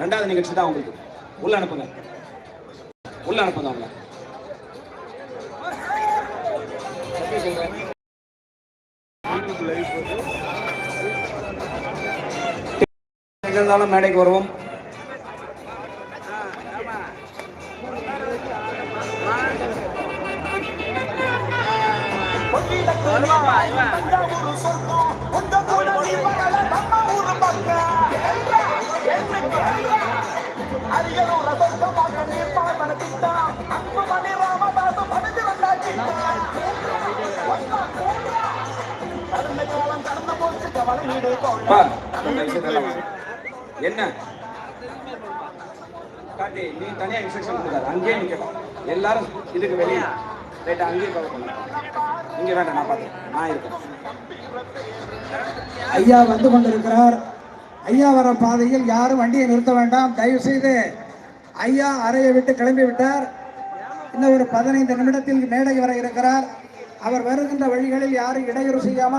ரெண்டாவது நிகழ்ச்சி தான் உங்களுக்கு. உள்ள அனுப்புங்க. உள்ள அனுப்புங்க அவங்கள. நிகழ்ந்தாலும் மேடைக்கு வருவோம். பா, என்ன? காட்டி நீ தனியா இன்ஸ்ட்ரக்ஷன் கொடுக்காது அங்கேயே நிக்கணும் எல்லாரும் இதுக்கு வெளியே. ரைட்டா அங்கேயே கவர் பண்ணு இங்க வேண்டாம் நான் பார்த்தேன் நான் இருக்கேன். ஐயா வந்து கொண்டிருக்கிறார். ஐயா வர பாதையில் யாரும் வண்டியை நிறுத்த வேண்டாம். தயவு செய்து ஐயா அறையை விட்டு கிளம்பி விட்டார் இன்னும் ஒரு பதினைந்து நிமிடத்தில் மேடை வர இருக்கிறார். அவர் வருகின்ற வழிகளில் யாரும் இடையூறு செய்யாமல்